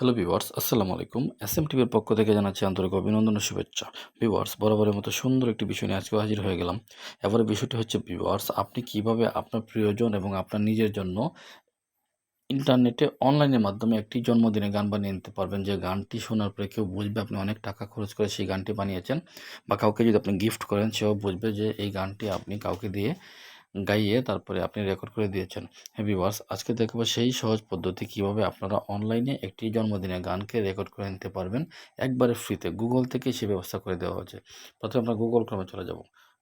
Hello viewers আসসালামু আলাইকুম S M টিভির পক্ষ থেকে জানাচ্ছি আন্তরিক অভিনন্দন ও শুভেচ্ছা। ভিওয়ার্স বরাবরের মতো সুন্দর একটি বিষয় নিয়ে আজকে হাজির হয়ে গেলাম। এবারে বিষয়টি হচ্ছে ভিউয়ার্স আপনি কীভাবে আপনার প্রিয়জন এবং আপনার নিজের জন্য ইন্টারনেটে অনলাইনের মাধ্যমে একটি জন্মদিনে গান বানিয়ে নিতে পারবেন। যে গানটি শোনার পরে কেউ বুঝবে আপনি অনেক টাকা খরচ করে সেই গানটি বানিয়েছেন বা কাউকে যদি আপনি গিফট করেন, সেও বুঝবে যে এই গানটি আপনি কাউকে দিয়ে গাইয়ে তারপরে আপনি রেকর্ড করে দিয়েছেন। হ্যাঁ ভিউয়ার্স আজকে দেখব সেই সহজ পদ্ধতি কীভাবে আপনারা অনলাইনে একটি জন্মদিনের গানকে রেকর্ড করে নিতে পারবেন, একবারে ফ্রিতে গুগল থেকে সে ব্যবস্থা করে দেওয়া হয়েছে। প্রথমে আমরা গুগল ক্রমে চলে যাব।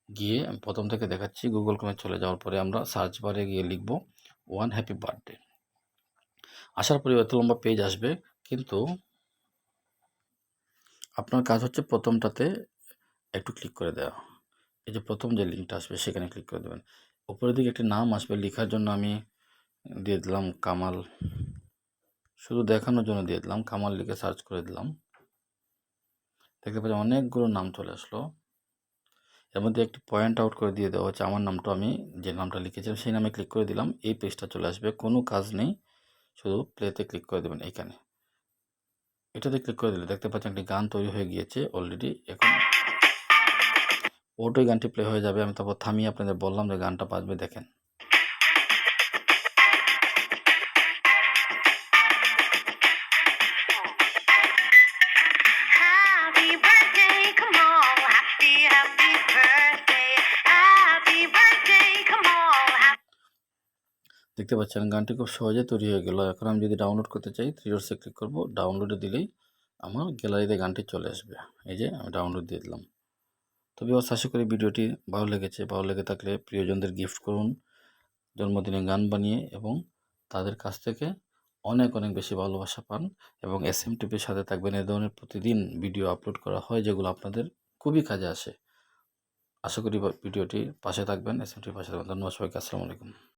গিয়ে প্রথম থেকে দেখাচ্ছি গুগল ক্রমে চলে যাওয়ার পরে আমরা সার্চ বারে গিয়ে লিখব ওয়ান হ্যাপি বার্থডে আসার পরে এত লম্বা পেজ আসবে, কিন্তু আপনার কাজ হচ্ছে প্রথমটাতে একটু ক্লিক করে দেওয়া। এই যে প্রথম যে লিঙ্কটা আসবে, সেখানে ক্লিক করে দেবেন। উপরের দিকে একটি নাম আসবে, লেখার জন্য আমি দিয়ে দিলাম কামাল। শুধু দেখানোর জন্য দিয়ে দিলাম, কামাল লিখে সার্চ করে দিলাম। দেখতে পাচ্ছি অনেকগুলো নাম চলে আসলো। এর মধ্যে একটি পয়েন্ট আউট করে দিয়ে দেওয়া হচ্ছে, আমার নামটা আমি যে নামটা লিখেছিলাম সেই নামে ক্লিক করে দিলাম, এই পেজটা চলে আসবে, কোনো কাজ নেই, শুধু প্লেতে ক্লিক করে দেবেন এখানে। এটাতে ক্লিক করে দিলে দেখতে পাচ্ছেন একটি গান তৈরি হয়ে গিয়েছে অলরেডি এখন ওটোই গানটি প্লে হয়ে যাবে। আমি তারপর থামিয়ে আপনাদের বললাম যে গানটা বাজবে দেখেন. দেখতে পাচ্ছেন গানটি খুব সহজে তৈরি হয়ে গেল। এখন আমি যদি ডাউনলোড করতে চাই থ্রি ডটসে ক্লিক করব ডাউনলোডে দিলেই আমার গ্যালারিতে গানটি চলে আসবে। এই যে আমি ডাউনলোড দিয়ে দিলাম। তবে আশা করি ভিডিওটি ভালো লেগেছে। ভালো লেগে থাকলে প্রিয়জনদের গিফট করুন, জন্মদিনে গান বানিয়ে এবং তাদের কাছ থেকে অনেক অনেক বেশি ভালোবাসা পান এবং এস এম টিভির সাথে থাকবেন। এ ধরনের প্রতিদিন ভিডিও আপলোড করা হয় যেগুলো আপনাদের খুবই কাজে আসে। আশা করি ভিডিওটি পাশে থাকবেন এস এম টিভির পাশে থাকবেন। ধন্যবাদ সবাইকে, আসসালামু আলাইকুম।